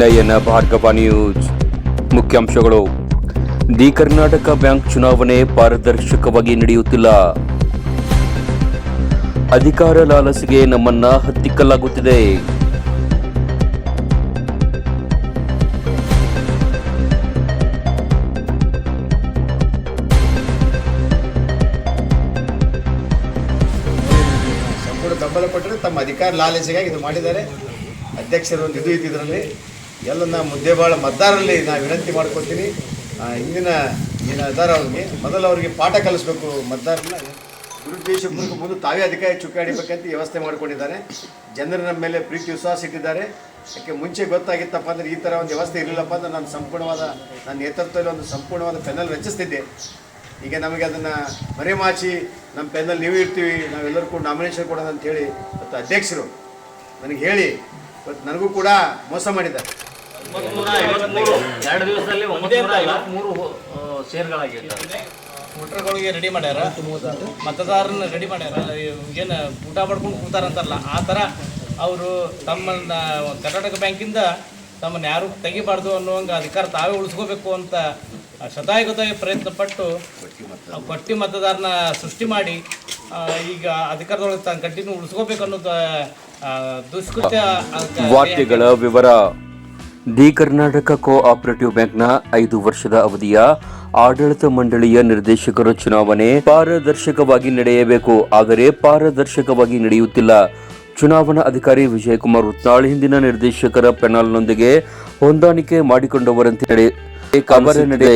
ನಯನ Bhargava news ಮುಖ್ಯಾಂಶಗಳು. The Karnataka bank ಚುನಾವಣೆ ಪಾರದರ್ಶಕವಾಗಿ ನಡೆಯುತ್ತಿಲ್ಲ. ಅಧಿಕಾರ ಲಾಲಸಿಗೆ ನಮ್ಮನ್ನ ಹತ್ತಿಕ್ಕಲಾಗುತ್ತಿದೆ. ಸಂಪೂರ್ಣ ಬೆಂಬಲ ತಮ್ಮ ಅಧಿಕಾರ ಲಾಲಸೆಗಾಗಿ ಇದು ಮಾಡಿದ್ದಾರೆ. ಅಧ್ಯಕ್ಷರು ಒಂದು ಇದು ಇದರಲ್ಲಿ ಎಲ್ಲ ಮುದ್ದೆ ಭಾಳ ಮತದಾರರಲ್ಲಿ ನಾನು ವಿನಂತಿ ಮಾಡ್ಕೊತೀನಿ. ಹಿಂದಿನ ಏನು ಅದಾರ ಅವ್ರಿಗೆ. ಮೊದಲು ಅವ್ರಿಗೆ ಪಾಠ ಕಲಿಸ್ಬೇಕು ಮತದಾರನ ದುರುದ್ದೇಶ ಮುಂದೆ ತಾವೇ ಅಧಿಕಾರಿ ಚುಕ್ಕಾಡಿಬೇಕಂತ ವ್ಯವಸ್ಥೆ ಮಾಡ್ಕೊಂಡಿದ್ದಾರೆ. ಜನರು ನಮ್ಮ ಮೇಲೆ ಪ್ರೀತಿ, ವಿಶ್ವಾಸ ಇಟ್ಟಿದ್ದಾರೆ. ಯಾಕೆ ಮುಂಚೆ ಗೊತ್ತಾಗಿತ್ತಪ್ಪ ಅಂದ್ರೆ ಈ ಥರ ಒಂದು ವ್ಯವಸ್ಥೆ ಇರಲಿಲ್ಲಪ್ಪ ಅಂದ್ರೆ ನಾನು ಸಂಪೂರ್ಣವಾದ, ನನ್ನ ನೇತೃತ್ವದಲ್ಲಿ ಒಂದು ಸಂಪೂರ್ಣವಾದ ಪೆನಲ್ ರಚಿಸ್ತಿದ್ದೆ. ಈಗ ನಮಗೆ ಅದನ್ನು ಮರೆಮಾಚಿ ನಮ್ಮ ಪೆನಲ್ ನೀವು ಇರ್ತೀವಿ ನಾವೆಲ್ಲರೂ ಕೂಡ ನಾಮಿನೇಷನ್ ಕೊಡೋಣ ಅಂತ ಹೇಳಿ ಮತ್ತು ಅಧ್ಯಕ್ಷರು ನನಗೆ ಹೇಳಿ, ಇವತ್ತು ನನಗೂ ಕೂಡ ಮೋಸ ಮಾಡಿದ್ದಾರೆ. ಎರಡು ದಿವಸದಲ್ಲಿ ಒಂಬತ್ನೂರ ಐವತ್ಮೂರು ಶೇರ್ಗಳಾಗಿರ್ತವೆ ವೋಟರ್ಗಳಿಗೆ ರೆಡಿ ಮಾಡ್ಯಾರ. ಮತದಾರನ ರೆಡಿ ಮಾಡ್ಯಾರ. ಏನು ಊಟ ಮಾಡ್ಕೊಂಡು ಕೂತಾರಂತಲ್ಲ ಆ ಥರ ಅವರು ತಮ್ಮನ್ನ ಕರ್ನಾಟಕ ಬ್ಯಾಂಕಿಂದ ತಮ್ಮನ್ನು ಯಾರು ತೆಗಿಬಾರ್ದು ಅನ್ನುವಂಗೆ ಅಧಿಕಾರ ತಾವೇ ಉಳಿಸ್ಕೋಬೇಕು ಅಂತ ಶತಾಯುಗತಾಗಿ ಪ್ರಯತ್ನ ಪಟ್ಟು ಪಟ್ಟಿ ಮತದಾರನ ಸೃಷ್ಟಿ ಮಾಡಿ ಈಗ ಅಧಿಕಾರದೊಳಗೆ ತನ್ನ ಕಂಟಿನ್ಯೂ ಉಳಿಸ್ಕೋಬೇಕು ಅನ್ನೋದು ದುಷ್ಕೃತ್ಯ ವಾರ್ತೆಗಳ ವಿವರ. ದಿ ಕರ್ನಾಟಕ ಕೋ ಆಪರೇಟಿವ್ ಬ್ಯಾಂಕ್ನ ಐದು ವರ್ಷದ ಅವಧಿಯ ಆಡಳಿತ ಮಂಡಳಿಯ ನಿರ್ದೇಶಕರ ಚುನಾವಣೆ ಪಾರದರ್ಶಕವಾಗಿ ನಡೆಯಬೇಕು. ಆದರೆ ಪಾರದರ್ಶಕವಾಗಿ ನಡೆಯುತ್ತಿಲ್ಲ. ಚುನಾವಣಾ ಅಧಿಕಾರಿ ವಿಜಯಕುಮಾರ್ ಉತ್ನಾಳ್ ಹಿಂದಿನ ನಿರ್ದೇಶಕರ ಪೆನಾಲ್ನೊಂದಿಗೆ ಹೊಂದಾಣಿಕೆ ಮಾಡಿಕೊಂಡವರಂತೆ ನಡೆ ಕಬರ ನಡೆ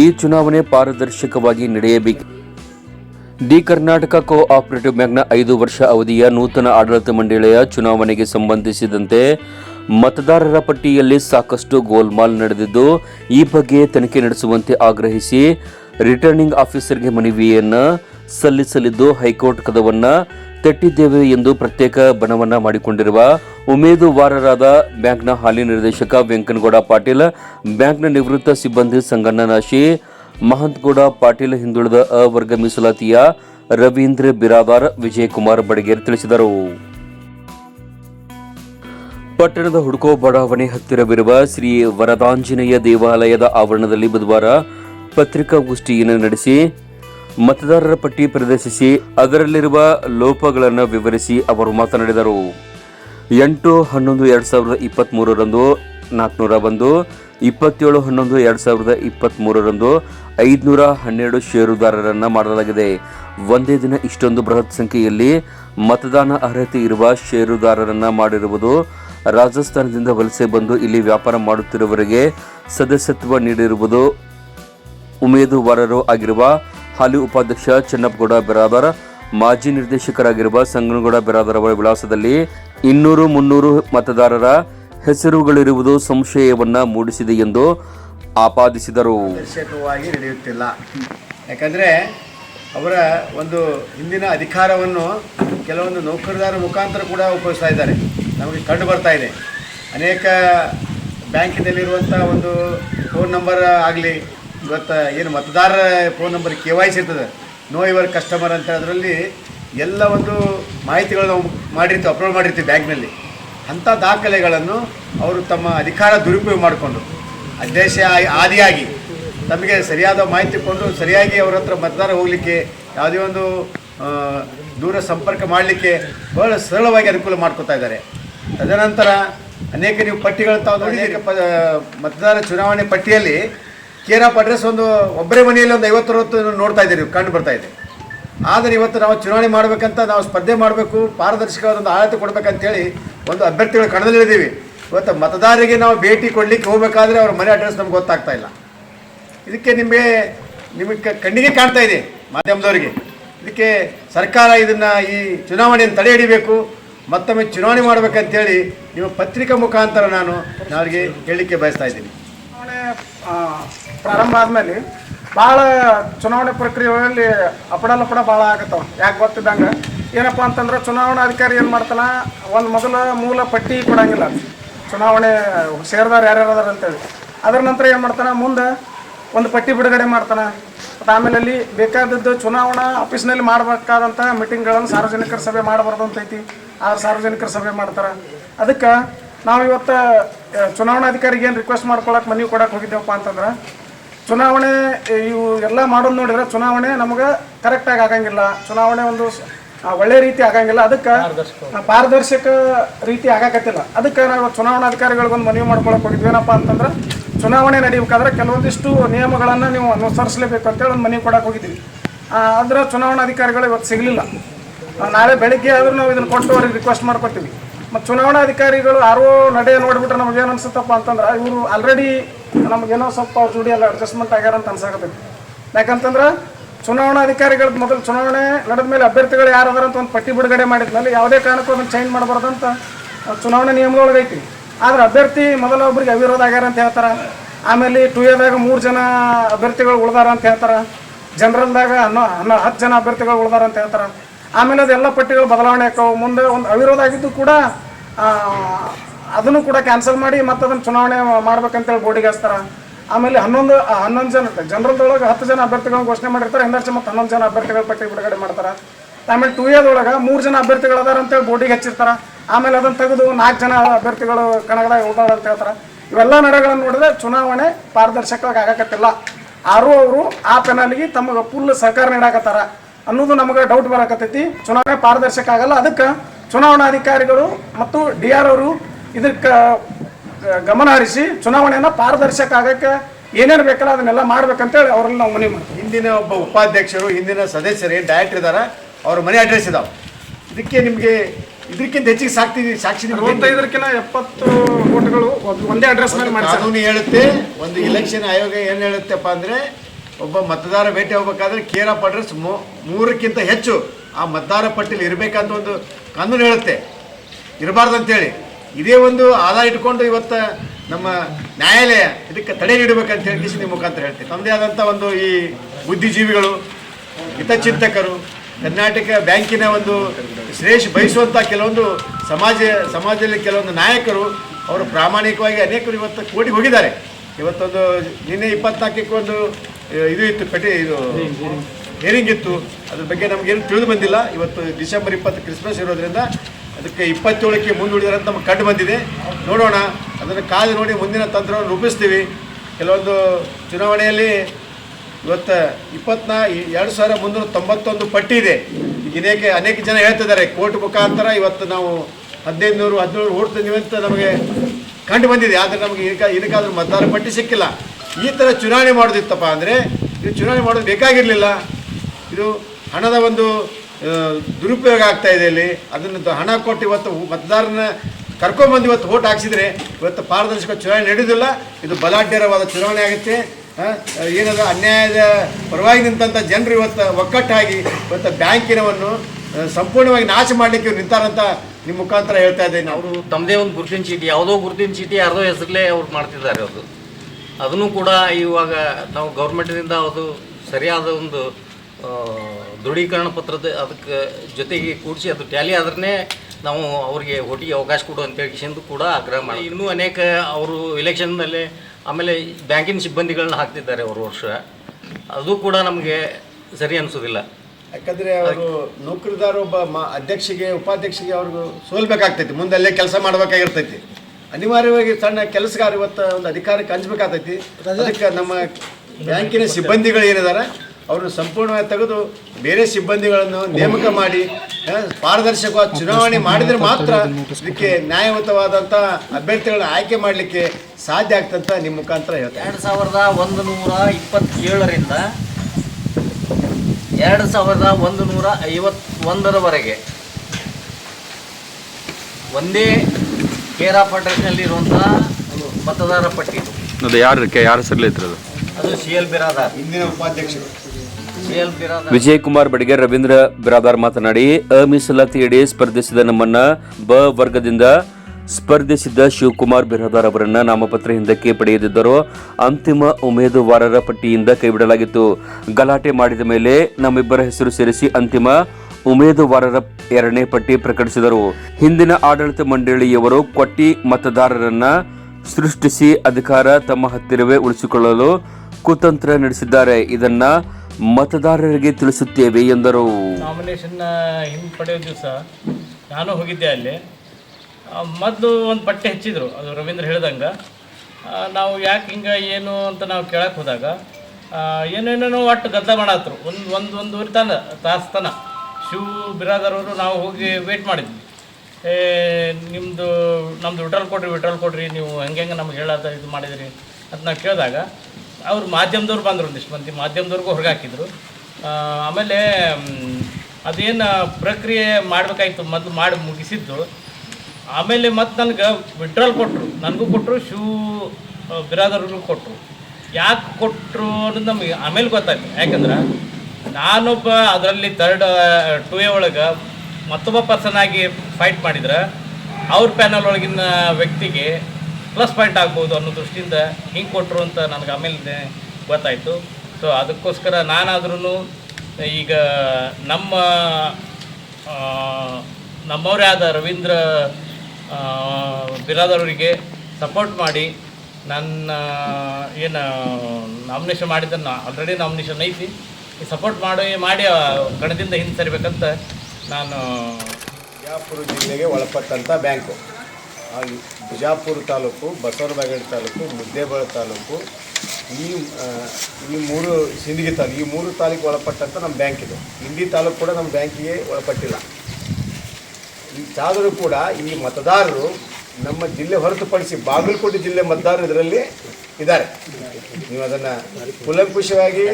ಈ ಚುನಾವಣೆ ಪಾರದರ್ಶಕವಾಗಿ ನಡೆಯಬೇಕು ದಿ ಕರ್ನಾಟಕ ಕೋ ಆಪರೇಟಿವ್ ಬ್ಯಾಂಕ್ನ ಐದು ವರ್ಷ ಅವಧಿಯ ನೂತನ ಆಡಳಿತ ಮಂಡಳಿಯ ಚುನಾವಣೆಗೆ ಸಂಬಂಧಿಸಿದಂತೆ ಮತದಾರರ ಪಟ್ಟಿಯಲ್ಲಿ ಸಾಕಷ್ಟು ಗೋಲ್ಮಾಲ್ ನಡೆದಿದ್ದು, ಈ ಬಗ್ಗೆ ತನಿಖೆ ನಡೆಸುವಂತೆ ಆಗ್ರಹಿಸಿ ರಿಟರ್ನಿಂಗ್ ಆಫೀಸರ್ಗೆ ಮನವಿಯನ್ನ ಸಲ್ಲಿಸಲಿದ್ದು ಹೈಕೋರ್ಟ್ ಕದವನ್ನ ತಟ್ಟಿದ್ದೇವೆ ಎಂದು ಪ್ರತ್ಯೇಕ ಬಣವನ್ನ ಮಾಡಿಕೊಂಡಿರುವ ಉಮೇದುವಾರರಾದ ಬ್ಯಾಂಕ್ನ ಹಾಲಿ ನಿರ್ದೇಶಕ ವೆಂಕನಗೌಡ ಪಾಟೀಲ್, ಬ್ಯಾಂಕ್ನ ನಿವೃತ್ತ ಸಿಬ್ಬಂದಿ ಸಂಗಣ್ಣ ನಾಶಿ, ಮಹಂತಗೌಡ ಪಾಟೀಲ್ ಹಿಂದುಳಿದ ಅವರ್ಗ ಮೀಸಲಾತಿಯ ರವೀಂದ್ರ ಬಿರಾದಾರ್, ವಿಜಯಕುಮಾರ್ ಬಡಗೇರ್ ತಿಳಿಸಿದರು. ಪಟ್ಟಣದ ಹುಡುಕೋ ಬಡಾವಣೆ ಹತ್ತಿರವಿರುವ ಶ್ರೀ ವರದಾಂಜನೇಯ ದೇವಾಲಯದ ಆವರಣದಲ್ಲಿ ಬುಧವಾರ ಪತ್ರಿಕಾಗೋಷ್ಠಿಯನ್ನು ನಡೆಸಿ ಮತದಾರರ ಪಟ್ಟಿ ಪ್ರದರ್ಶಿಸಿ ಅದರಲ್ಲಿರುವ ಲೋಪಗಳನ್ನು ವಿವರಿಸಿ ಅವರು ಮಾತನಾಡಿದರು. ಎಂಟು ಹನ್ನೊಂದು ಎರಡು ಸಾವಿರದ ಇಪ್ಪತ್ತ್ಮೂರರಂದು ನಾಲ್ಕುನೂರ ಒಂದು, ಇಪ್ಪತ್ತೇಳು ಹನ್ನೊಂದು ಎರಡು ಸಾವಿರದ ಇಪ್ಪತ್ತ್ಮೂರರಂದು ಐದುನೂರ ಹನ್ನೆರಡು ಷೇರುದಾರರನ್ನು ಮಾಡಲಾಗಿದೆ. ಒಂದೇ ದಿನ ಇಷ್ಟೊಂದು ಬೃಹತ್ ಸಂಖ್ಯೆಯಲ್ಲಿ ಮತದಾನ ಅರ್ಹತೆ ಇರುವ ಷೇರುದಾರರನ್ನು ಮಾಡಿರುವುದು ರಾಜಸ್ಥಾನದಿಂದ ವಲಸೆ ಬಂದು ಇಲ್ಲಿ ವ್ಯಾಪಾರ ಮಾಡುತ್ತಿರುವವರಿಗೆ ಸದಸ್ಯತ್ವ ನೀಡಿರುವುದು ಉಮೇದುವಾರರು ಆಗಿರುವ ಹಾಲಿ ಉಪಾಧ್ಯಕ್ಷ ಚೆನ್ನಪ್ಪಗೌಡ ಬಿರಾದರ್ ಮಾಜಿ ನಿರ್ದೇಶಕರಾಗಿರುವ ಸಂಗನಗೌಡ ಬಿರಾದರ್ ಅವರ ವಿಳಾಸದಲ್ಲಿ ಇನ್ನೂರು ಮುನ್ನೂರು ಮತದಾರರ ಹೆಸರುಗಳಿರುವುದು ಸಂಶಯವನ್ನು ಮೂಡಿಸಿದೆ ಎಂದು ಆಪಾದಿಸಿದರು. ನಡೆಯುತ್ತಿಲ್ಲ. ಯಾಕಂದರೆ ಅವರ ಒಂದು ಹಿಂದಿನ ಅಧಿಕಾರವನ್ನು ಕೆಲವೊಂದು ನೌಕರದಾರ ಮುಖಾಂತರ ಕೂಡ ಉಪಯೋಗಿಸ್ತಾ ಇದ್ದಾರೆ. ನಮಗೆ ಕಂಡು ಬರ್ತಾ ಇದೆ. ಅನೇಕ ಬ್ಯಾಂಕಿನಲ್ಲಿರುವಂಥ ಒಂದು ಫೋನ್ ನಂಬರ್ ಆಗಲಿ, ಇವತ್ತು ಏನು ಮತದಾರರ phone number K Y C ಇರ್ತದೆ, ನೋ ಯುವರ್ ಕಸ್ಟಮರ್ ಅಂತ ಅದರಲ್ಲಿ ಎಲ್ಲ ಒಂದು ಮಾಹಿತಿಗಳು ನಾವು ಮಾಡಿರ್ತೀವಿ, ಅಪ್ಲೋಡ್ ಮಾಡಿರ್ತೀವಿ ಬ್ಯಾಂಕ್ನಲ್ಲಿ. ಅಂಥ ದಾಖಲೆಗಳನ್ನು ಅವರು ತಮ್ಮ ಅಧಿಕಾರ ದುರುಪಯೋಗ ಮಾಡಿಕೊಂಡು, ಅಧ್ಯಕ್ಷ ಆದಿಯಾಗಿ ತಮಗೆ ಸರಿಯಾದ ಮಾಹಿತಿ ಕೊಂಡು ಸರಿಯಾಗಿ ಅವರ ಹತ್ರ ಮತದಾರ ಹೋಗಲಿಕ್ಕೆ, ಯಾವುದೇ ಒಂದು ದೂರ ಸಂಪರ್ಕ ಮಾಡಲಿಕ್ಕೆ ಬಹಳ ಸರಳವಾಗಿ ಅನುಕೂಲ ಮಾಡ್ಕೋತಾ ಇದ್ದಾರೆ. ತದನಂತರ ಅನೇಕ ನೀವು ಪಟ್ಟಿಗಳು ತಾವು ಅನೇಕ ಮತದಾರ ಚುನಾವಣೆ ಪಟ್ಟಿಯಲ್ಲಿ ಕೇರ್ ಅಡ್ರೆಸ್ ಒಂದು ಒಬ್ಬರೇ ಮನೆಯಲ್ಲಿ ಒಂದು ಐವತ್ತು ಅರವತ್ತು ನೋಡ್ತಾ ಇದ್ದೀರಿ, ಕಂಡು ಬರ್ತಾ ಇದೆ. ಆದರೆ ಇವತ್ತು ನಾವು ಚುನಾವಣೆ ಮಾಡಬೇಕಂತ ನಾವು ಸ್ಪರ್ಧೆ ಮಾಡಬೇಕು, ಪಾರದರ್ಶಕವಾದ ಒಂದು ಆಡಳಿತ ಕೊಡಬೇಕಂತೇಳಿ ಒಂದು ಅಭ್ಯರ್ಥಿಗಳು ಕಣದಲ್ಲಿದ್ದೀವಿ ಇವತ್ತು ಮತದಾರರಿಗೆ ನಾವು ಭೇಟಿ ಕೊಡಲಿಕ್ಕೆ ಹೋಗಬೇಕಾದ್ರೆ ಅವ್ರ ಮನೆ ಅಡ್ರೆಸ್ ನಮ್ಗೆ ಗೊತ್ತಾಗ್ತಾ ಇಲ್ಲ. ಇದಕ್ಕೆ ನಿಮಗೆ ನಿಮಗೆ ಕಣ್ಣಿಗೆ ಕಾಣ್ತಾ ಇದೆ ಮಾಧ್ಯಮದವರಿಗೆ. ಇದಕ್ಕೆ ಸರ್ಕಾರ ಇದನ್ನು ಈ ಚುನಾವಣೆಯನ್ನು ತಡೆ ಹಿಡಿಬೇಕು. ಮತ್ತೊಮ್ಮೆ ಚುನಾವಣೆ ಮಾಡಬೇಕಂತೇಳಿ ನಿಮ್ಮ ಪತ್ರಿಕಾ ಮುಖಾಂತರ ನಾನು ನಾವಿಗೆ ಹೇಳಲಿಕ್ಕೆ ಬಯಸ್ತಾ ಇದ್ದೀನಿ. ಚುನಾವಣೆ ಪ್ರಾರಂಭ ಆದಮೇಲೆ ಭಾಳ ಚುನಾವಣೆ ಪ್ರಕ್ರಿಯೆಯಲ್ಲಿ ಅಪಡ ಲಪಡ ಭಾಳ ಆಗತ್ತವ. ಯಾಕೆ ಗೊತ್ತಿದ್ದಂಗೆ? ಏನಪ್ಪ ಅಂತಂದ್ರೆ ಚುನಾವಣಾಧಿಕಾರಿ ಏನು ಮಾಡ್ತಾನೆ? ಒಂದು ಮೊದಲ ಮೂಲ ಪಟ್ಟಿ ಕೊಡಂಗಿಲ್ಲ. ಚುನಾವಣೆ ಸೇರಿದಾರ ಯಾರ್ಯಾರು ಅದಾರ ಅಂತೇಳಿ ಅದರ ನಂತರ ಏನು ಮಾಡ್ತಾನೆ? ಮುಂದೆ ಒಂದು ಪಟ್ಟಿ ಬಿಡುಗಡೆ ಮಾಡ್ತಾನೆ. ಮತ್ತು ಆಮೇಲೆ ಅಲ್ಲಿ ಬೇಕಾದದ್ದು ಚುನಾವಣಾ ಆಫೀಸ್ನಲ್ಲಿ ಮಾಡಬೇಕಾದಂಥ ಮೀಟಿಂಗ್ಗಳನ್ನು ಸಾರ್ವಜನಿಕರ ಸಭೆ ಮಾಡಬಾರ್ದು ಅಂತ ಐತಿ. ಆದ್ರೆ ಸಾರ್ವಜನಿಕರ ಸಭೆ ಮಾಡ್ತಾರೆ. ಅದಕ್ಕೆ ನಾವು ಇವತ್ತು ಚುನಾವಣಾಧಿಕಾರಿಗೆ ಏನು ರಿಕ್ವೆಸ್ಟ್ ಮಾಡ್ಕೊಳಕ್ಕೆ ಮನವಿ ಕೊಡಕ್ಕೆ ಹೋಗಿದ್ದೇವಪ್ಪ ಅಂತಂದ್ರೆ ಚುನಾವಣೆ ಇವು ಎಲ್ಲ ಮಾಡೋದು ನೋಡಿದ್ರೆ ಚುನಾವಣೆ ನಮಗೆ ಕರೆಕ್ಟಾಗಿ ಆಗಂಗಿಲ್ಲ. ಚುನಾವಣೆ ಒಂದು ಒಳ್ಳೆ ರೀತಿ ಆಗಂಗಿಲ್ಲ. ಅದಕ್ಕೆ ಪಾರದರ್ಶಕ ರೀತಿ ಆಗಾಕತ್ತಿಲ್ಲ. ಅದಕ್ಕೆ ನಾವು ಚುನಾವಣಾಧಿಕಾರಿಗಳಿಗೊಂದು ಮನವಿ ಮಾಡ್ಕೊಳಕ್ಕೆ ಹೋಗಿದ್ವಿ ಏನಪ್ಪ ಅಂತಂದ್ರೆ ಚುನಾವಣೆ ನಡೀಬೇಕಾದ್ರೆ ಕೆಲವೊಂದಿಷ್ಟು ನಿಯಮಗಳನ್ನು ನೀವು ಅನುಸರಿಸಲೇಬೇಕು ಅಂತೇಳಿ ಒಂದು ಮನವಿ ಕೊಡಕ್ಕೆ ಹೋಗಿದ್ದೀವಿ. ಆ, ಚುನಾವಣಾ ಅಧಿಕಾರಿಗಳು ಇವತ್ತು ಸಿಗಲಿಲ್ಲ. ನಾಳೆ ಬೆಳಿಗ್ಗೆ ಆದ್ರೂ ನಾವು ಇದನ್ನು ಕೊಟ್ಟು ಅವ್ರಿಗೆ ರಿಕ್ವೆಸ್ಟ್ ಮಾಡ್ಕೊತೀವಿ. ಮತ್ತು ಚುನಾವಣಾಧಿಕಾರಿಗಳು ಯಾರೋ ನಡೆ ನೋಡಿಬಿಟ್ರೆ ನಮ್ಗೆ ಏನು ಅನ್ಸುತ್ತಪ್ಪ ಅಂತಂದ್ರೆ ಇವರು ಆಲ್ರೆಡಿ ನಮಗೇನೋ ಸ್ವಲ್ಪ ಅವ್ರ ಜೋಡಿ ಎಲ್ಲ ಅಡ್ಜಸ್ಟ್ಮೆಂಟ್ ಆಗ್ಯಾರ ಅಂತ ಅನ್ಸಾಕತ್ತೈತಿ. ಯಾಕಂತಂದ್ರೆ ಚುನಾವಣಾಧಿಕಾರಿಗಳ ಮೊದಲು ಚುನಾವಣೆ ನಡೆದ ಮೇಲೆ ಅಭ್ಯರ್ಥಿಗಳು ಯಾರು ಅಂತ ಒಂದು ಪಟ್ಟಿ ಬಿಡುಗಡೆ ಮಾಡಿದ್ಮೇಲೆ ಯಾವುದೇ ಕಾರಣಕ್ಕೂ ಅದನ್ನು ಚೇಂಜ್ ಮಾಡಬಾರ್ದಂತ ಚುನಾವಣಾ ಚುನಾವಣೆ ಐತಿ ಆದ್ರೆ ಅಭ್ಯರ್ಥಿ ಮೊದಲ ಒಬ್ರಿಗೆ ಅವಿರೋಧ ಆಗ್ಯಾರ ಅಂತ ಹೇಳ್ತಾರೆ. ಆಮೇಲೆ ಟು ಎದಾಗ ಮೂರು ಜನ ಅಭ್ಯರ್ಥಿಗಳು ಉಳ್ದಾರ ಅಂತ ಹೇಳ್ತಾರೆ. ಜನರಲ್ದಾಗ ಹನ್ನೊ ಹನ್ನೊ, ಹತ್ತು ಜನ ಅಭ್ಯರ್ಥಿಗಳು ಉಳ್ದಾರ ಅಂತ ಹೇಳ್ತಾರೆ. ಆಮೇಲೆ ಅದೆಲ್ಲ ಪಟ್ಟಿಗಳು ಬದಲಾವಣೆ ಆಕ್ಕವು ಮುಂದೆ ಒಂದು ಅವಿರೋಧ ಆಗಿದ್ದು ಕೂಡ ಅದನ್ನು ಕೂಡ ಕ್ಯಾನ್ಸಲ್ ಮಾಡಿ ಮತ್ತೆ ಅದನ್ನು ಚುನಾವಣೆ ಮಾಡ್ಬೇಕಂತೇಳಿ ಬೋರ್ಡಿಗೆ ಹಚ್ತಾರೆ. ಆಮೇಲೆ ಹನ್ನೊಂದು ಹನ್ನೊಂದು ಜನ, ಜನರಲ್ದೊಳಗೆ ಹತ್ತು ಜನ ಅಭ್ಯರ್ಥಿಗಳನ್ನ ಘೋಷಣೆ ಮಾಡಿರ್ತಾರೆ. ಹಿಂದರ್ಚೆ ಮತ್ತು ಹನ್ನೊಂದು ಜನ ಅಭ್ಯರ್ಥಿಗಳ ಪಟ್ಟಿ ಬಿಡುಗಡೆ ಮಾಡ್ತಾರೆ. ಆಮೇಲೆ ಟು ಎದೊಳಗೆ ಮೂರು ಜನ ಅಭ್ಯರ್ಥಿಗಳು ಅದಾರ ಅಂತೇಳಿ ಬೋರ್ಡಿಗೆ ಹಚ್ಚಿರ್ತಾರೆ. ಆಮೇಲೆ ಅದನ್ನು ತೆಗೆದು ನಾಲ್ಕು ಜನ ಅಭ್ಯರ್ಥಿಗಳು ಕಣಗಳ ಊಟ ಅಂತ ಹೇಳ್ತಾರೆ. ಇವೆಲ್ಲ ನಡೆಗಳನ್ನು ನೋಡಿದ್ರೆ ಚುನಾವಣೆ ಪಾರದರ್ಶಕವಾಗಿ ಆಗಕತ್ತಿಲ್ಲ. ಆರು ಅವರು ಆ ಪೆನಾಲಿಗೆ ತಮಗೆ ಫುಲ್ ಸಹಕಾರ ನೀಡಾಕತ್ತಾರ ಅನ್ನೋದು ನಮಗೆ ಡೌಟ್ ಬರಕತ್ತೈತಿ. ಚುನಾವಣೆ ಪಾರದರ್ಶಕ ಆಗಲ್ಲ. ಅದಕ್ಕೆ ಚುನಾವಣಾಧಿಕಾರಿಗಳು ಮತ್ತು ಡಿ ಆರ್ ಅವರು ಇದಕ್ಕೆ ಗಮನ ಹರಿಸಿ ಚುನಾವಣೆಯನ್ನು ಪಾರದರ್ಶಕ ಆಗಕ್ಕೆ ಏನೇನು ಬೇಕಲ್ಲ ಅದನ್ನೆಲ್ಲ ಮಾಡ್ಬೇಕಂತೇಳಿ ಅವ್ರಲ್ಲಿ ನಾವು ಮನವಿ ಮಾಡ್ತೀವಿ. ಹಿಂದಿನ ಒಬ್ಬ ಉಪಾಧ್ಯಕ್ಷರು, ಹಿಂದಿನ ಸದಸ್ಯರು ಏನು ಡೈರೆಕ್ಟರ್ ಇದ್ದಾರೆ ಅವ್ರ ಮನೆ ಅಡ್ರೆಸ್ ಇದಾವೆ. ಇದಕ್ಕೆ ನಿಮಗೆ ಇದಕ್ಕಿಂತ ಹೆಚ್ಚಿಗೆ ಸಾಕ್ತಿದ್ವಿ ಸಾಕ್ಷಿ? ಅರವತ್ತೈದಕ್ಕಿಂತ ಎಪ್ಪತ್ತು ಓಟ್ಗಳು ಒಂದು ಅಡ್ರೆಸ್ ಮೇಲೆ ಮಾಡಿ ಕಾನೂನು ಹೇಳುತ್ತೆ ಒಂದು ಇಲೆಕ್ಷನ್ ಆಯೋಗ ಏನು ಹೇಳುತ್ತೆಪ್ಪ ಅಂದರೆ ಒಬ್ಬ ಮತದಾರ ಭೇಟಿ ಹೋಗ್ಬೇಕಾದ್ರೆ ಕೇರ್ ಆಫ್ ಅಡ್ರೆಸ್ ಮೂರಕ್ಕಿಂತ ಹೆಚ್ಚು ಆ ಮತದಾರ ಪಟ್ಟಿಲಿ ಇರಬೇಕಂತ ಒಂದು ಕಾನೂನು ಹೇಳುತ್ತೆ. ಇರಬಾರ್ದಂತೇಳಿ. ಇದೇ ಒಂದು ಆಧಾರ ಇಟ್ಕೊಂಡು ಇವತ್ತು ನಮ್ಮ ನ್ಯಾಯಾಲಯ ಇದಕ್ಕೆ ತಡೆ ನೀಡಬೇಕಂತ ಹೇಳಿ ನಿಮ್ಮ ಮುಖಾಂತರ ಹೇಳ್ತೀವಿ ತಮ್ಮದೇ ಆದಂಥ ಒಂದು ಈ ಬುದ್ಧಿಜೀವಿಗಳು ಹಿತಚಿಂತಕರು ಕರ್ನಾಟಕ ಬ್ಯಾಂಕಿನ ಒಂದು ಶ್ರೇಷ್ ಬಯಸುವಂಥ ಕೆಲವೊಂದು ಸಮಾಜ, ಸಮಾಜದಲ್ಲಿ ಕೆಲವೊಂದು ನಾಯಕರು, ಅವರು ಪ್ರಾಮಾಣಿಕವಾಗಿ ಅನೇಕರು ಇವತ್ತು ಕೋಟಿ ಹೋಗಿದ್ದಾರೆ. ಇವತ್ತೊಂದು ನಿನ್ನೆ ಇಪ್ಪತ್ನಾಲ್ಕಕ್ಕೆ ಒಂದು ಇದು ಇತ್ತು ಪೆಟಿ ಇದು ಹೇರಿಂಗ್ ಇತ್ತು. ಅದ್ರ ಬಗ್ಗೆ ನಮಗೇನು ತಿಳಿದು ಬಂದಿಲ್ಲ. ಇವತ್ತು ಡಿಸೆಂಬರ್ ಇಪ್ಪತ್ತು ಕ್ರಿಸ್ಮಸ್ ಇರೋದ್ರಿಂದ ಅದಕ್ಕೆ ಇಪ್ಪತ್ತೇಳಕ್ಕೆ ಮುಂದೂಡಿದಾರೆ ಅಂತ ನಮಗೆ ಕಂಡು ಬಂದಿದೆ. ನೋಡೋಣ. ಅದನ್ನು ಕಾದು ನೋಡಿ ಮುಂದಿನ ತಂತ್ರವನ್ನು ರೂಪಿಸ್ತೀವಿ. ಕೆಲವೊಂದು ಚುನಾವಣೆಯಲ್ಲಿ ಇವತ್ತು ಇಪ್ಪತ್ನಾ ಎರಡು ಸಾವಿರ ಮುನ್ನೂರ ತೊಂಬತ್ತೊಂದು ಪಟ್ಟಿ ಇದೆ. ಈಗ ಅನೇಕ ಜನ ಹೇಳ್ತಿದ್ದಾರೆ, ಕೋರ್ಟ್ ಮುಖಾಂತರ ಇವತ್ತು ನಾವು ಹದಿನೈದು ನೂರು ಹದಿನೇಳು ಓಟ್ ತಂದಿವಿ ಅಂತ ನಮಗೆ ಕಂಡು ಬಂದಿದೆ. ಆದರೆ ನಮಗೆ ಇದಕ್ಕೆ ಇದಕ್ಕಾದ್ರೂ ಮತದಾರ ಪಟ್ಟಿ ಸಿಕ್ಕಿಲ್ಲ. ಈ ಥರ ಚುನಾವಣೆ ಮಾಡೋದಿತ್ತಪ್ಪ ಅಂದರೆ, ಇದು ಚುನಾವಣೆ ಮಾಡೋದು ಬೇಕಾಗಿರಲಿಲ್ಲ. ಇದು ಹಣದ ಒಂದು ದುರುಪಯೋಗ ಆಗ್ತಾ ಇದೆ ಇಲ್ಲಿ. ಅದನ್ನು ಹಣ ಕೊಟ್ಟು ಇವತ್ತು ಮತದಾರನ ಕರ್ಕೊಂಬಂದು ಇವತ್ತು ಓಟ್ ಹಾಕ್ಸಿದ್ರೆ ಇವತ್ತು ಪಾರದರ್ಶಕ ಚುನಾವಣೆ ನಡೆಯೋದಿಲ್ಲ. ಇದು ಬಲಾಢ್ಯರವಾದ ಚುನಾವಣೆ ಆಗುತ್ತೆ. ಏನದ ಅನ್ಯಾಯದ ಪರವಾಗಿ ನಿಂತಂಥ ಜನರು ಇವತ್ತು ಒಕ್ಕಟ್ಟಾಗಿ ಇವತ್ತು ಬ್ಯಾಂಕಿನವನ್ನು ಸಂಪೂರ್ಣವಾಗಿ ನಾಶ ಮಾಡಲಿಕ್ಕೆ ಇವ್ರು ನಿಂತಾರಂತ ನಿಮ್ಮ ಮುಖಾಂತರ ಹೇಳ್ತಾ ಇದ್ದೇನೆ. ಅವರು ತಮ್ಮದೇ ಒಂದು ಗುರುತಿನ ಚೀಟಿ, ಯಾವುದೋ ಗುರುತಿನ ಚೀಟಿ ಯಾರ್ದೋ ಹೆಸರಲ್ಲೇ ಅವ್ರು ಮಾಡ್ತಿದ್ದಾರೆ ಅವರು ಅದನ್ನು ಕೂಡ ಇವಾಗ ನಾವು ಗೌರ್ಮೆಂಟಿನಿಂದ ಅದು ಸರಿಯಾದ ಒಂದು ದೃಢೀಕರಣ ಪತ್ರದ, ಅದಕ್ಕೆ ಜೊತೆಗೆ ಕೂಡಿಸಿ ಅದು ಟ್ಯಾಲಿ ಆದ್ರೆ ನಾವು ಅವರಿಗೆ ಒಟ್ಟಿಗೆ ಅವಕಾಶ ಕೊಡು ಅಂತೇಳಿ ಕೂಡ ಆಗ್ರಹ ಮಾಡಿ. ಇನ್ನೂ ಅನೇಕ ಅವರು ಇಲೆಕ್ಷನ್ನಲ್ಲಿ ಆಮೇಲೆ ಬ್ಯಾಂಕಿನ ಸಿಬ್ಬಂದಿಗಳನ್ನ ಹಾಕ್ತಿದ್ದಾರೆ ಅವರು ವರ್ಷ. ಅದು ಕೂಡ ನಮಗೆ ಸರಿ ಅನಿಸೋದಿಲ್ಲ. ಯಾಕಂದ್ರೆ ಅವರು ನೌಕರದಾರ ಒಬ್ಬ ಮ ಅಧ್ಯಕ್ಷಿಗೆ ಉಪಾಧ್ಯಕ್ಷಿಗೆ ಅವ್ರಿಗೂ ಸೋಲ್ಬೇಕಾಗ್ತೈತಿ. ಮುಂದೆ ಅಲ್ಲೇ ಕೆಲಸ ಮಾಡ್ಬೇಕಾಗಿರ್ತೈತಿ. ಅನಿವಾರ್ಯವಾಗಿ ಸಣ್ಣ ಕೆಲಸಗಾರ ಇವತ್ತು ಒಂದು ಅಧಿಕಾರಕ್ಕೆ ಹಂಚ್ಬೇಕಾಗ್ತೈತಿ ಅದಕ್ಕೆ ನಮ್ಮ ಬ್ಯಾಂಕಿನ ಸಿಬ್ಬಂದಿಗಳು ಏನಿದಾರ ಅವ್ರನ್ನ ಸಂಪೂರ್ಣವಾಗಿ ತೆಗೆದು ಬೇರೆ ಸಿಬ್ಬಂದಿಗಳನ್ನು ನೇಮಕ ಮಾಡಿ ಪಾರದರ್ಶಕವಾದ ಚುನಾವಣೆ ಮಾಡಿದರೆ ಮಾತ್ರ ಇದಕ್ಕೆ ನ್ಯಾಯಯುತವಾದಂಥ ಅಭ್ಯರ್ಥಿಗಳನ್ನ ಆಯ್ಕೆ ಮಾಡಲಿಕ್ಕೆ ಸಾಧ್ಯ ಆಗ್ತಂತ ನಿಮ್ಮ ಮುಖಾಂತರ ಹೇಳ್ತಾರೆ ಎರಡು ಸಾವಿರದ ಒಂದು ನೂರ ಇಪ್ಪತ್ತೇಳರಿಂದ ಎರಡು ಸಾವಿರದ ಒಂದು ನೂರ ಐವತ್ತೊಂದರವರೆಗೆ ಒಂದೇ ಕೇರಾ ಆಫ್ ಅಡ್ರೆಸ್ನಲ್ಲಿರುವಂಥ ಮತದಾರ ಪಟ್ಟಿ ಯಾರು ಅದು ಯಾರಕ್ಕೆ ಯಾರ ಹೆಸರಲ್ಲಿ ಇತ್ತು ಅದು ಅದು ಸಿ ಎಲ್ ಬಿರಾದಾರ್. ಹಿಂದಿನ ಉಪಾಧ್ಯಕ್ಷರು. ಸಿ ಎಲ್ ವಿಜಯ್ ಕುಮಾರ್ ಬಡಿಗೇರ್ ರವೀಂದ್ರ ಬಿರಾದಾರ್ ಮಾತನಾಡಿ ಅಮೀಸಲಾತಿಯಡಿ ಸ್ಪರ್ಧಿಸಿದ ನಮ್ಮನ್ನ ಬ ವರ್ಗದಿಂದ ಸ್ಪರ್ಧಿಸಿದ್ದ ಶಿವಕುಮಾರ್ ಬಿರಾದಾರ್ ಅವರನ್ನ ನಾಮಪತ್ರ ಹಿಂದಕ್ಕೆ ಪಡೆಯದಿದ್ದರೂ ಅಂತಿಮ ಉಮೇದುವಾರರ ಪಟ್ಟಿಯಿಂದ ಕೈಬಿಡಲಾಗಿತ್ತು. ಗಲಾಟೆ ಮಾಡಿದ ಮೇಲೆ ನಮ್ಮಿಬ್ಬರ ಹೆಸರು ಸೇರಿಸಿ ಅಂತಿಮ ಉಮೇದುವಾರರ ಎರಡನೇ ಪಟ್ಟಿ ಪ್ರಕಟಿಸಿದರು. ಹಿಂದಿನ ಆಡಳಿತ ಮಂಡಳಿಯವರು ಕೊಟ್ಟಿ ಮತದಾರರನ್ನ ಸೃಷ್ಟಿಸಿ ಅಧಿಕಾರ ತಮ್ಮ ಹತ್ತಿರವೇ ಉಳಿಸಿಕೊಳ್ಳಲು ಕುತಂತ್ರ ನಡೆಸಿದ್ದಾರೆ. ಇದನ್ನ ಮತದಾರರಿಗೆ ತಿಳಿಸುತ್ತೇವೆ ಎಂದರು. ನಾಮಿನೇಷನ್ನ ಹಿಂಪಡೆಯೋ ದಿವಸ ನಾನು ಹೋಗಿದ್ದೆ ಅಲ್ಲಿ. ಮೊದಲು ಒಂದು ಪಟ್ಟೆ ಹಚ್ಚಿದ್ರು, ಅದು ರವೀಂದ್ರ ಹೇಳ್ದಂಗೆ. ನಾವು ಯಾಕೆ ಹಿಂಗೆ, ಏನು ಅಂತ ನಾವು ಕೇಳಕ್ಕೆ ಹೋದಾಗ ಏನೇನೇನೋ ಒಟ್ಟು ಗದ್ದಲ ಮಾಡತ್ರು. ಒಂದು ಒಂದು ಒಂದೂವರೆ ತನ, ತಾಸು ತನ. ಶಿವ ಬಿರಾದರವರು ನಾವು ಹೋಗಿ ವೇಟ್ ಮಾಡಿದ್ವಿ. ಏ ನಿಮ್ಮದು ನಮ್ಮದು ವಿಟ್ರಲ್ ಕೊಡ್ರಿ ವಿಟ್ರಲ್ ಕೊಡ್ರಿ, ನೀವು ಹೆಂಗೆ ಹೆಂಗೆ ನಮ್ಗೆ ಹೇಳೋದ, ಇದು ಮಾಡಿದ್ರಿ ಅಂತ ನಾವು ಕೇಳಿದಾಗ ಅವ್ರು ಮಾಧ್ಯಮದವ್ರು ಬಂದರು ಒಂದಿಷ್ಟು ಮಂದಿ ಮಾಧ್ಯಮದವ್ರಿಗೂ ಹೊರಗೆ ಹಾಕಿದ್ರು ಆಮೇಲೆ ಅದೇನು ಪ್ರಕ್ರಿಯೆ ಮಾಡಬೇಕಾಯ್ತು, ಮೊದಲು ಮಾಡಿ ಮುಗಿಸಿದ್ದು. ಆಮೇಲೆ ಮತ್ತು ನನಗೆ ವಿಡ್ರಾಲ್ ಕೊಟ್ಟರು ನನಗೂ ಕೊಟ್ಟರು ಶೂ ಬಿರಾದರ್ಗೂ ಕೊಟ್ಟರು ಯಾಕೆ ಕೊಟ್ಟರು ಅನ್ನೋದು ನಮಗೆ ಆಮೇಲೆ ಗೊತ್ತಾಯ್ತು. ಯಾಕಂದ್ರೆ, ನಾನೊಬ್ಬ ಅದರಲ್ಲಿ ತರ್ಡ್ ಟು ಎ ಒಳಗೆ ಮತ್ತೊಬ್ಬ ಪರ್ಸನ್ ಆಗಿ ಫೈಟ್ ಮಾಡಿದ್ರೆ, ಅವ್ರ ಪ್ಯಾನಲ್ ಒಳಗಿನ ವ್ಯಕ್ತಿಗೆ ಪ್ಲಸ್ ಪಾಯಿಂಟ್ ಆಗ್ಬೋದು ಅನ್ನೋ ದೃಷ್ಟಿಯಿಂದ ಹಿಂಗೆ ಕೊಟ್ಟರು ಅಂತ ನನಗೆ ಆಮೇಲೆ ಗೊತ್ತಾಯಿತು. ಸೊ ಅದಕ್ಕೋಸ್ಕರ ನಾನಾದ್ರೂ ಈಗ ನಮ್ಮ ನಮ್ಮವರೇ ಆದ ರವೀಂದ್ರ ಬಿರಾದವರಿಗೆ ಸಪೋರ್ಟ್ ಮಾಡಿ ನನ್ನ, ಏನು ನಾಮಿನೇಷನ್ ಮಾಡಿದ್ದನ್ನು ಆಲ್ರೆಡಿ ನಾಮಿನೇಷನ್ ಐತಿ. ಸಪೋರ್ಟ್ ಮಾಡಿ ಮಾಡಿ ಕಣದಿಂದ ಹಿಂದೆ ಸರಿಬೇಕಂತ ನಾನು ಯಾಪುರ ಜಿಲ್ಲೆಗೆ ಒಳಪಟ್ಟಂಥ ಬ್ಯಾಂಕು ಬಿಜಾಪುರ ತಾಲೂಕು ಬಸವನಬಾಗೇವಾಡಿ ತಾಲೂಕು, ಮುದ್ದೇಬಳ ತಾಲೂಕು, ಈ ಈ ಮೂರು ಸಿಂದಗಿ ತಾಲೂಕು ಈ ಮೂರು ತಾಲೂಕು ಒಳಪಟ್ಟಂಥ ನಮ್ಮ ಬ್ಯಾಂಕ್ ಇದು. ಇಂಡಿ ತಾಲೂಕು ಕೂಡ ನಮ್ಮ ಬ್ಯಾಂಕಿಗೆ ಒಳಪಟ್ಟಿಲ್ಲ. ಇಷ್ಟಾದರೂ ಕೂಡ ಈ ಮತದಾರರು ನಮ್ಮ ಜಿಲ್ಲೆ ಹೊರತುಪಡಿಸಿ ಬಾಗಲಕೋಟೆ ಜಿಲ್ಲೆ ಮತದಾರರು ಇದರಲ್ಲಿ ಇದ್ದಾರೆ. ನೀವು ಅದನ್ನು ಕುಲಂಕುಷವಾಗಿ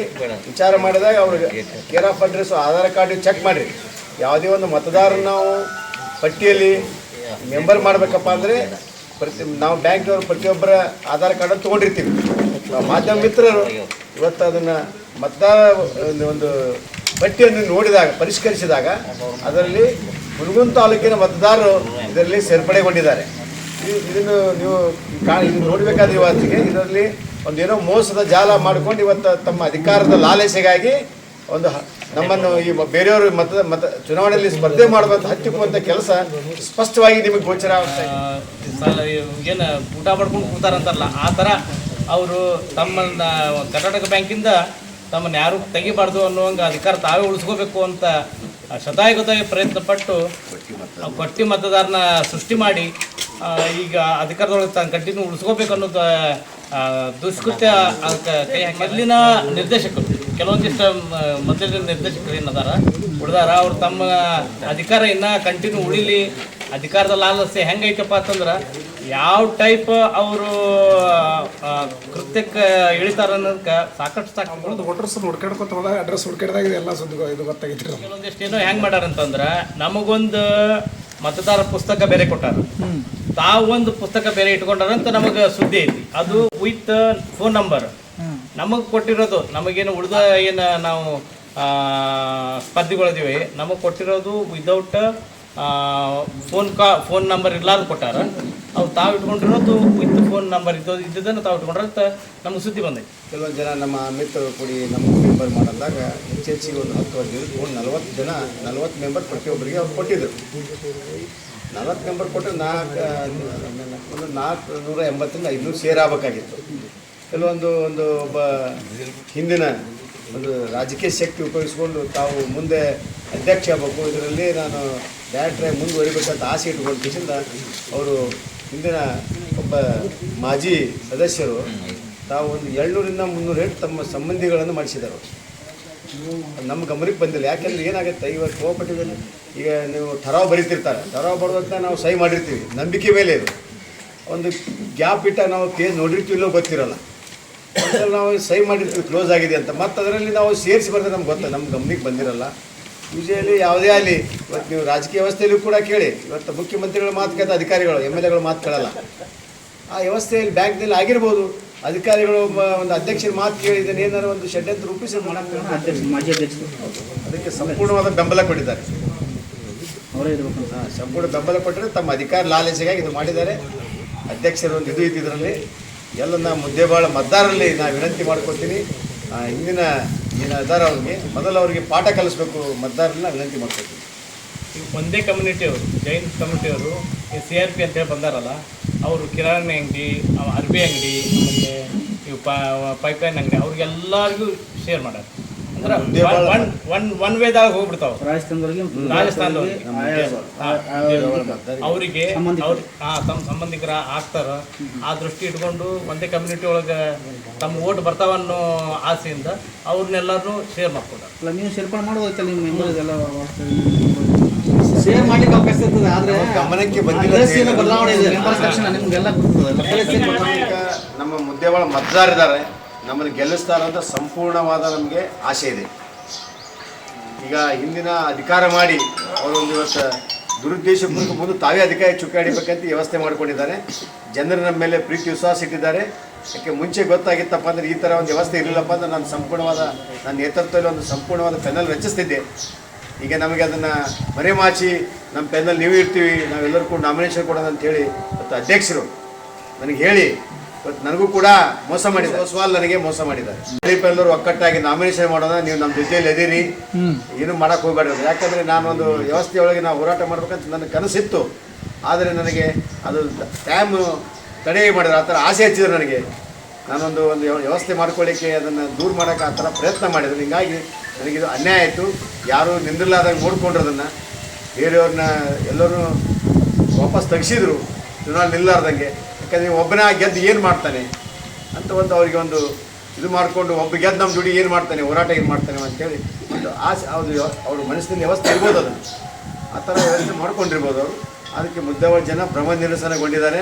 ವಿಚಾರ ಮಾಡಿದಾಗ ಅವ್ರಿಗೆ care of address, Aadhaar card check ಮಾಡಿರಿ. ಯಾವುದೇ ಒಂದು ಮತದಾರರು ನಾವು ಪಟ್ಟಿಯಲ್ಲಿ ಮೆಂಬರ್ ಮಾಡಬೇಕಪ್ಪ ಅಂದರೆ ಪ್ರತಿ ನಾವು ಬ್ಯಾಂಕ್ನವ್ರು ಪ್ರತಿಯೊಬ್ಬರ ಆಧಾರ್ ಕಾರ್ಡನ್ನು ತೊಗೊಂಡಿರ್ತೀವಿ. ನಾವು ಮಾಧ್ಯಮ ಮಿತ್ರರು ಇವತ್ತು ಅದನ್ನು ಮತದಾರ ಒಂದು- ಪಟ್ಟಿಯನ್ನು ನೋಡಿದಾಗ, ಪರಿಷ್ಕರಿಸಿದಾಗ ಅದರಲ್ಲಿ ಮುರುಗುನ್ ತಾಲೂಕಿನ ಮತದಾರರು ಇದರಲ್ಲಿ ಸೇರ್ಪಡೆಗೊಂಡಿದ್ದಾರೆ. ಇದು- ಇದನ್ನು ನೀವು ಕಾ ಇದು ಇವತ್ತಿಗೆ ಇದರಲ್ಲಿ ಒಂದೇನೋ ಮೋಸದ ಜಾಲ ಮಾಡ್ಕೊಂಡು ಇವತ್ತು ತಮ್ಮ ಅಧಿಕಾರದ ಲಾಲಸೆಗಾಗಿ ಒಂದು ನಮ್ಮನ್ನು ಈ ಬೇರೆಯವರು ಮತ ಮತ ಚುನಾವಣೆಯಲ್ಲಿ ಸ್ಪರ್ಧೆ ಮಾಡುವಂತ ಹತ್ತಿಕ್ಕುವಂತ ಕೆಲಸ ಸ್ಪಷ್ಟವಾಗಿ ನಿಮಗೆ ಗೋಚರ ಏನು, ಊಟ ಮಾಡ್ಕೊಂಡು ಕೂತಾರಂತಾರಲ್ಲ ಆ ಥರ ಅವರು ತಮ್ಮನ್ನ ಕರ್ನಾಟಕ ಬ್ಯಾಂಕಿಂದ ತಮ್ಮನ್ನು ಯಾರು ತೆಗಿಬಾರ್ದು ಅನ್ನುವಂಗ ಅಧಿಕಾರ ತಾವೇ ಉಳಿಸ್ಕೋಬೇಕು ಅಂತ ಶತಾಯುಗತಾಗಿ ಪ್ರಯತ್ನ ಪಟ್ಟು ಕೊಟ್ಟಿ ಮತದಾರನ ಸೃಷ್ಟಿ ಮಾಡಿ ಈಗ ಅಧಿಕಾರದೊಳಗೆ ತಾನು ಕಂಟಿನ್ಯೂ ಉಳಿಸ್ಕೋಬೇಕು ಅನ್ನೋದು ದುಷ್ಕೃತ್ಯ ಕೈ ಹಾಕಿ ಅಲ್ಲಿನ ನಿರ್ದೇಶಕರು ಕೆಲವೊಂದಿಷ್ಟು ಮೊದಲಿನ ನಿರ್ದೇಶಕರು ಏನದಾರ ಉಳಿದಾರ ಅವ್ರು ತಮ್ಮ ಅಧಿಕಾರ ಇನ್ನ ಕಂಟಿನ್ಯೂ ಉಳಿಲಿ ಅಧಿಕಾರದ ಲಾಲಸೆ ಹೆಂಗೈತಪ್ಪ ಅಂತಂದ್ರೆ ಯಾವ ಟೈಪ್ ಅವರು ಕೃತ್ಯಕ್ಕೆ ಇಳಿತಾರ ಅನ್ನೋದಕ್ಕೆ ಸಾಕಷ್ಟು ಸಾಕು ವೋಟರ್ಸ್ ಹುಡ್ಕಾಡ್ಕೊತ ಹೋದಾಗ ಅಡ್ರೆಸ್ ಹುಡ್ಕಾಡ್ದಾಗ ಎಲ್ಲ ಸುದ್ದಿ ಇದು ಗೊತ್ತಾಗಿತ್ತು ಕೆಲವೊಂದಿಷ್ಟು ಏನೋ ಹೆಂಗ್ ಮಾಡ್ಯಾರ ಅಂತಂದ್ರ ನಮಗೊಂದು ಮತದಾರ ಪುಸ್ತಕ ಬೇರೆ ಕೊಟ್ಟಾರ. ತಾವು ಒಂದು ಪುಸ್ತಕ ಬೇರೆ ಇಟ್ಕೊಂಡಾರಂತ ನಮಗೆ ಸುದ್ದಿ ಐತಿ. ಅದು ವಿತ್ ಫೋನ್ ನಂಬರ್. ನಮಗೆ ಕೊಟ್ಟಿರೋದು ನಮಗೇನು ಉಳಿದ ಏನು ನಾವು ಸ್ಪರ್ಧಿಗಳಿದೀವಿ ನಮಗೆ ಕೊಟ್ಟಿರೋದು ವಿದೌಟ್ ಫೋನ್ ಕಾ ಫೋನ್ ನಂಬರ್ ಇರ್ಲಾರ್ದು ಕೊಟ್ಟಾರ. ಅವು ತಾವು ಇಟ್ಕೊಂಡಿರೋದು ವಿತ್ ಫೋನ್ ನಂಬರ್ ಇದ್ದು ಇದ್ದದನ್ನು ತಾವು ಇಟ್ಕೊಂಡ್ರೆ ನಮಗೆ ಸುದ್ದಿ ಬಂದೈತಿ. ಕೆಲವೊಂದು ಜನ ನಮ್ಮ ಮಿತ್ರರು ಕೂಡಿ ನಮ್ಮ ಮೆಂಬರ್ ಮಾಡಿದಾಗ ಹೆಚ್ಚಿಗೆ ಒಂದು ಹತ್ತು ಹದಿನೈದು ಒಂದು ನಲ್ವತ್ತು ಜನ, ನಲ್ವತ್ತು ಮೆಂಬರ್ ಪ್ರತಿಯೊಬ್ಬರಿಗೆ ಅವ್ರು ಕೊಟ್ಟಿದ್ರು. ನಲ್ವತ್ತು ಮೆಂಬರ್ ಕೊಟ್ಟರೆ ನಾಲ್ಕು ಒಂದು ನಾಲ್ಕು ನೂರ ಎಂಬತ್ತರಿಂದ ಐನೂರು ಸೇರ್ ಆಗಬೇಕಾಗಿತ್ತು ಕೆಲವೊಂದು ಒಂದು ಒಬ್ಬ ಹಿಂದಿನ ಒಂದು ರಾಜಕೀಯ ಶಕ್ತಿ ಉಪಯೋಗಿಸ್ಕೊಂಡು ತಾವು ಮುಂದೆ ಅಧ್ಯಕ್ಷ ಆಗಬೇಕು. ಇದರಲ್ಲಿ ನಾನು ಡೈರೆಕ್ಟ್ರಾಗಿ ಮುಂದುವರಿಬೇಕಂತ ಆಸೆ ಇಟ್ಕೊಂಡು ಕಿಶಿಂದ ಅವರು ಹಿಂದಿನ ಒಬ್ಬ ಮಾಜಿ ಸದಸ್ಯರು, ತಾವು ಒಂದು ಏಳ್ನೂರಿಂದ ಮುನ್ನೂರು ರೇಟ್ ತಮ್ಮ ಸಂಬಂಧಿಗಳನ್ನು ಮಾಡಿಸಿದರು. ನಮ್ಮ ಗಮನಕ್ಕೆ ಬಂದಿಲ್ಲ. ಯಾಕೆಂದ್ರೆ ಏನಾಗುತ್ತೆ ಇವತ್ತು ಕೋಪಟ್ಟಿದಲ್ಲಿ ಈಗ ನೀವು ಠರಾವ್ ಬರೀತಿರ್ತಾರೆ. ಠರಾವ್ ಬರೋದಕ್ಕೆ ನಾವು ಸಹಿ ಮಾಡಿರ್ತೀವಿ. ನಂಬಿಕೆ ಮೇಲೆ ಇದು. ಒಂದು ಗ್ಯಾಪ್ ಇಟ್ಟ ನಾವು ಪೇಜ್ ನೋಡಿರ್ತೀವಿಲ್ಲೋ ಗೊತ್ತಿರಲ್ಲ. ನಾವು ಸಹಿ ಮಾಡಿರ್ತೀವಿ, ಕ್ಲೋಸ್ ಆಗಿದೆ ಅಂತ. ಮತ್ತು ಅದರಲ್ಲಿ ನಾವು ಸೇರಿಸಿ ಬರೆದ್ರೆ ನಮ್ಗೆ ಗೊತ್ತ ನಮ್ಮ ಗಮನಕ್ಕೆ ಬಂದಿರಲ್ಲ. ಯೂಶಲಿ ಯಾವುದೇ ಆಗಲಿ ಇವತ್ತು ನೀವು ರಾಜಕೀಯ ವ್ಯವಸ್ಥೆಯಲ್ಲೂ ಕೂಡ ಕೇಳಿ ಇವತ್ತು ಮುಖ್ಯಮಂತ್ರಿಗಳ ಮಾತು ಕೇಳ್ತಾ ಅಧಿಕಾರಿಗಳು ಎಂ ಎಲ್ ಎಗಳು ಮಾತು ಕೇಳಲ್ಲ. ಆ ವ್ಯವಸ್ಥೆಯಲ್ಲಿ ಬ್ಯಾಂಕ್ನಲ್ಲಿ ಆಗಿರ್ಬೋದು ಅಧಿಕಾರಿಗಳು ಒಂದು ಅಧ್ಯಕ್ಷರ ಮಾತು ಕೇಳಿ ಇದನ್ನು ಏನಾರು ಒಂದು ಷಡ್ಯಂತ್ರ ರೂಪಿಸಿ ಅದಕ್ಕೆ ಸಂಪೂರ್ಣವಾದ ಬೆಂಬಲ ಕೊಟ್ಟಿದ್ದಾರೆ. ಹಾಂ, ಸಂಪೂರ್ಣ ಬೆಂಬಲ ಕೊಟ್ಟರೆ ತಮ್ಮ ಅಧಿಕಾರ ಲಾಲಸೆಗಾಗಿ ಇದು ಮಾಡಿದ್ದಾರೆ. ಅಧ್ಯಕ್ಷರು ಒಂದು ಇದು ಎಲ್ಲ ಇದರಲ್ಲಿ ಮುದ್ದೆ ಮುದ್ದೆಬಾಳ ಮತದಾರರಲ್ಲಿ ನಾನು ವಿನಂತಿ ಮಾಡ್ಕೊತೀನಿ ಹಿಂದಿನ ಅವ್ರಿಗೆ? ಮೊದಲು ಅವರಿಗೆ ಪಾಠ ಕಲಿಸ್ಬೇಕು ಮತದಾರರನ್ನ ವಿನಂತಿ ಮಾಡ್ಕೊತೀನಿ ಈಗ ಒಂದೇ ಕಮ್ಯುನಿಟಿಯವರು ಜೈನ್ ಕಮ್ಯುನಿಟಿಯವರು ಈ ಸಿ ಆರ್ ಪಿ ಅಂತೇಳಿ ಬಂದಾರಲ್ಲ, ಅವರು ಕಿರಾಣಿ ಅಂಗಡಿ ಅರಬಿ ಅಂಗಡಿ, ಆಮೇಲೆ ಇವು ಪೈಪ್ಲೈನ್ ಅಂಗಡಿ, ಅವ್ರಿಗೆಲ್ಲರಿಗೂ ಶೇರ್ ಮಾಡ್ಯಾರ ಒನ್ ಒನ್ ಒನ್ ವೇದಾಗ ಹೋಗ್ಬಿಡ್ತಾವ. ರಾಜಸ್ಥಾನದವರೆಗೆ ಅವರಿಗೆ ತಮ್ಮ ಸಂಬಂಧಿಕರ ಆಗ್ತಾರ. ಆ ದೃಷ್ಟಿ ಇಟ್ಕೊಂಡು ಒಂದೇ ಕಮ್ಯುನಿಟಿ ಒಳಗೆ ತಮ್ಮ ಓಟ್ ಬರ್ತಾವನ್ನೋ ಆಸೆಯಿಂದ ಅವ್ರನ್ನೆಲ್ಲರೂ ಶೇರ್ ಮಾಡ್ಕೊಂಡ್ರೆ ನೀವು ಸೇರ್ಪಡೆ ಮಾಡೋದೈತಲ್ಲ ನಿಮ್ಮ ಮೆಂಬರ್ಸ್ ಎಲ್ಲ ಶೇರ್ ಮಾಡ್ಲಿಕ್ಕೆ ಅವಕಾಶ ಇರ್ತದೆ ಆದ್ರೆ ಗಮನಕ್ಕೆ ಬಂದಿಲ್ಲ ಅಡ್ರೆಸ್ ಏನೋ ಬದಲಾವಣೆ ಇದೆ ಮೆಂಬರ್ಸ್ ತಕ್ಷಣ ನಿಮ್ಗೆಲ್ಲ ಗೊತ್ತಿರ್ತದೆ ಅಡ್ರೆಸ್ ಏನು ಬದಲಾವಣೆ ಇದ್ದಾರೆ ನಮ್ಮ ನಮ್ಮನ್ನು ಗೆಲ್ಲಿಸ್ತಾರ ಅಂತ ಸಂಪೂರ್ಣವಾದ ನಮಗೆ ಆಸೆ ಇದೆ. ಈಗ ಹಿಂದಿನ ಅಧಿಕಾರ ಮಾಡಿ ಅವರೊಂದು ಇವತ್ತು ದುರುದ್ದೇಶಪೂರ್ವಕ ಮುಂದೆ ತಾವೇ ಅಧಿಕಾರ ಚುಕ್ಕಾಡಿಬೇಕಂತ ವ್ಯವಸ್ಥೆ ಮಾಡ್ಕೊಂಡಿದ್ದಾರೆ. ಜನರು ನಮ್ಮ ಮೇಲೆ ಪ್ರೀತಿ, ವಿಶ್ವಾಸ ಇಟ್ಟಿದ್ದಾರೆ. ಯಾಕೆ ಮುಂಚೆ ಗೊತ್ತಾಗಿತ್ತಪ್ಪ ಅಂದ್ರೆ ಈ ಥರ ಒಂದು ವ್ಯವಸ್ಥೆ ಇರಲಿಲ್ಲಪ್ಪ ಅಂದ್ರೆ ನಾನು ಸಂಪೂರ್ಣವಾದ ನನ್ನ ನೇತೃತ್ವದಲ್ಲಿ ಒಂದು ಸಂಪೂರ್ಣವಾದ ಪೆನಲ್ ರಚಿಸ್ತಿದ್ದೆ. ಈಗ ನಮಗೆ ಅದನ್ನು ಮರೆಮಾಚಿ ನಮ್ಮ ಪೆನ್ನಲ್ಲಿ ನೀವು ಇರ್ತೀವಿ ನಾವೆಲ್ಲರೂ ಕೂಡ ನಾಮಿನೇಷನ್ ಕೊಡೋಣ ಅಂತ ಹೇಳಿ ಮತ್ತು ಅಧ್ಯಕ್ಷರು ನನಗೆ ಹೇಳಿ ಇವತ್ತು ನನಗೂ ಕೂಡ ಮೋಸ ಮಾಡಿದ್ದಾರೆ. ಹೊಸವಾಲ್ ನನಗೆ ಮೋಸ ಮಾಡಿದ್ದಾರೆ. ದಿಲೀಪ್ ಎಲ್ಲರೂ ಒಕ್ಕಟ್ಟಾಗಿ ನಾಮಿನೇಷನ್ ಮಾಡೋದ ನೀವು ನಮ್ಮ ಜೊತೆಯಲ್ಲಿ ಎದೀರಿ ಏನು ಮಾಡಕ್ ಹೋಗ್ಬೇಡ ಯಾಕಂದ್ರೆ ನಾನೊಂದು ವ್ಯವಸ್ಥೆಯೊಳಗೆ ನಾವು ಹೋರಾಟ ಮಾಡ್ಬೇಕಂತ ನನ್ನ ಕನಸಿತ್ತು. ಆದರೆ ನನಗೆ ಅದು ಟೈಮ್ ತಡೆ ಮಾಡಿದ್ರು. ಆ ಥರ ಆಸೆ ಹಚ್ಚಿದ್ರು ನನಗೆ. ನಾನೊಂದು ಒಂದು ವ್ಯವ- ವ್ಯವಸ್ಥೆ ಮಾಡ್ಕೊಳ್ಳಿಕ್ಕೆ ಅದನ್ನು ದೂರ ಮಾಡೋಕೆ ಆ ಥರ ಪ್ರಯತ್ನ ಮಾಡಿದ್ರು. ಹಿಂಗಾಗಿ ನನಗಿದು ಅನ್ಯಾಯ ಆಯಿತು. ಯಾರು ನಿಂದಿರ್ಲಾದಾಗ ನೋಡ್ಕೊಂಡ್ರು ಅದನ್ನು. ಬೇರೆಯವ್ರನ್ನ ಎಲ್ಲರೂ ವಾಪಸ್ ತೆಗ್ಸಿದ್ರು. ಚುನಾವಣೆ ನಿಲ್ಲಾರ್ದಂಗೆ. ಯಾಕಂದರೆ ಒಬ್ಬನೇ ಗೆದ್ದು ಏನು ಮಾಡ್ತಾನೆ ಅಂತ ಒಂದು ಅವರಿಗೆ ಒಂದು ಇದು ಮಾಡಿಕೊಂಡು ಒಬ್ಬ ಗೆದ್ದು ನಮ್ಮ ದುಡಿ ಏನು ಮಾಡ್ತಾನೆ, ಹೋರಾಟ ಏನು ಮಾಡ್ತಾನೆ ಅಂತೇಳಿ ಒಂದು ಆಸೆ ಅವ್ರು ಅವ್ರ ಮನಸ್ಸಿನಲ್ಲಿ ವ್ಯವಸ್ಥೆ ಇರ್ಬೋದು ಅದನ್ನು ಆ ಥರ ವ್ಯವಸ್ಥೆ ಮಾಡ್ಕೊಂಡಿರ್ಬೋದು ಅವರು. ಅದಕ್ಕೆ ಮುದ್ದವಾಳ ಜನ ಭ್ರಮ ನಿರಸನಗೊಂಡಿದ್ದಾರೆ.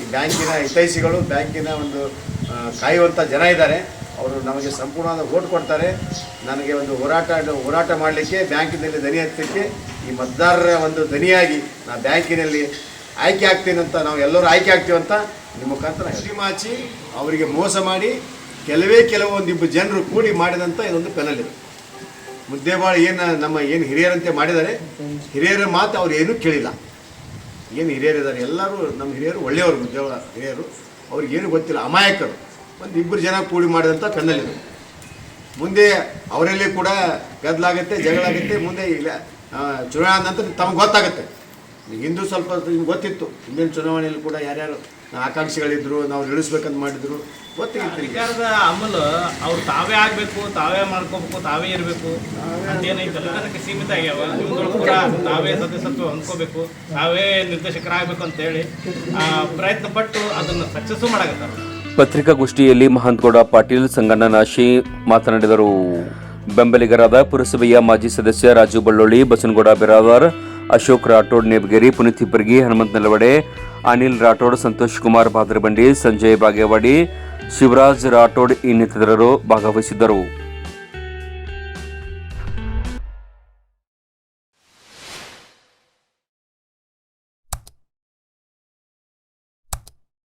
ಈ ಬ್ಯಾಂಕಿನ ಹಿತೈಷಿಗಳು, ಬ್ಯಾಂಕಿನ ಒಂದು ಕಾಯುವಂಥ ಜನ ಇದ್ದಾರೆ. ಅವರು ನಮಗೆ ಸಂಪೂರ್ಣವಾದ ಓಟ್ ಕೊಡ್ತಾರೆ. ನನಗೆ ಒಂದು ಹೋರಾಟ ಹೋರಾಟ ಮಾಡಲಿಕ್ಕೆ, ಬ್ಯಾಂಕಿನಲ್ಲಿ ದನಿ ಹತ್ತಲಿಕ್ಕೆ ಈ ಮತದಾರರ ಒಂದು ದನಿಯಾಗಿ ನಾ ಬ್ಯಾಂಕಿನಲ್ಲಿ ಆಯ್ಕೆ ಆಗ್ತೀನಿ ಅಂತ ನಾವು ಎಲ್ಲರೂ ಆಯ್ಕೆ ಆಗ್ತೀವಂತ ನಿಮ್ಮ ಮುಖಾಂತರ ಶ್ರೀಮಾಚಿ, ಅವರಿಗೆ ಮೋಸ ಮಾಡಿ ಕೆಲವೇ ಕೆಲವೊಂದಿಬ್ಬರು ಜನರು ಕೂಡಿ ಮಾಡಿದಂಥ ಇದೊಂದು ಪೆನಲ್ ಇದೆ. ಬಾಳ ಏನು ನಮ್ಮ ಏನು ಹಿರಿಯರಂತೆ ಮಾಡಿದ್ದಾರೆ, ಹಿರಿಯರ ಮಾತು ಅವ್ರು ಏನೂ ಕೇಳಿಲ್ಲ. ಏನು ಹಿರಿಯರಿದ್ದಾರೆ ಎಲ್ಲರೂ ನಮ್ಮ ಹಿರಿಯರು, ಒಳ್ಳೆಯವರು ಮುದ್ದೆ ಹಿರಿಯರು. ಅವ್ರಿಗೇನು ಗೊತ್ತಿಲ್ಲ, ಅಮಾಯಕರು. ಒಂದು ಇಬ್ಬರು ಜನ ಕೂಡಿ ಮಾಡಿದಂಥ ಪೆನಲ್ ಇದು. ಮುಂದೆ ಅವರಲ್ಲಿ ಕೂಡ ಗದ್ದಲಾಗುತ್ತೆ, ಜಗಳಾಗುತ್ತೆ, ಮುಂದೆ ಇಲ್ಲ ಚುನಾವಣೆ ಅಂತ ತಮಗೆ ಗೊತ್ತಾಗುತ್ತೆ. ಹಿಂದೂ ಸ್ವಲ್ಪ ನಿಮ್ಗೆ ಗೊತ್ತಿತ್ತು. ಹಿಂದಿನ ಚುನಾವಣೆಯಲ್ಲಿ ಕೂಡ ಯಾರ್ಯಾರು ಆಕಾಂಕ್ಷಿಗಳಿದ್ರು ನಾವು ನಿಲ್ಲಿಸ್ಬೇಕಂತ ಮಾಡಿದ್ರು ಗೊತ್ತಿತ್ತು ಸರ್ಕಾರದ ಅಮಲು ಅವ್ರು ತಾವೇ ಆಗ್ಬೇಕು ತಾವೇ ಮಾಡ್ಕೋಬೇಕು ತಾವೇ ಇರಬೇಕು. ಅಂತೇನೈತಲ್ಲ ಅದಕ್ಕೆ ಸೀಮಿತ ಆಗ್ಯಾವ. ಇವ್ಗಳು ಕೂಡ ತಾವೇ ಸದಸ್ಯತ್ವ ಹೊಂದ್ಕೋಬೇಕು ತಾವೇ ನಿರ್ದೇಶಕರಾಗಬೇಕು ಅಂತೇಳಿ ಆ, ಪ್ರಯತ್ನ ಪಟ್ಟು ಅದನ್ನು ಸಕ್ಸಸ್ಸು ಮಾಡಕತ್ತಾರ. ಪತ್ರಿಕಾಗೋಷ್ಠಿಯಲ್ಲಿ ಮಹಂತಗೌಡ ಪಾಟೀಲ್ ಸಂಗಣ್ಣನಾಶಿ ಮಾತನಾಡಿದರು. ಬೆಂಬಲಿಗರಾದ ಪುರಸಭೆಯ ಮಾಜಿ ಸದಸ್ಯ ರಾಜು ಬಳ್ಳೊಳ್ಳಿ ಬಸನಗೌಡ ಬಿರಾದಾರ್ ಅಶೋಕ್ ರಾಠೋಡ್ ನೇಬಗೇರಿ ಪುನೀತ್ ಹಿಬ್ಬರ್ಗಿ ಹನುಮಂತ್ ನಲವಡೆ, ಅನಿಲ್ ರಾಠೋಡ್, ಸಂತೋಷ್ ಕುಮಾರ್ ಬಾದ್ರಬಂಡಿ ಸಂಜಯ್ ಬಾಗೇವಾಡಿ, ಶಿವರಾಜ್ ರಾಠೋಡ್ ಇನ್ನಿತರರು ಭಾಗವಹಿಸಿದ್ದರು.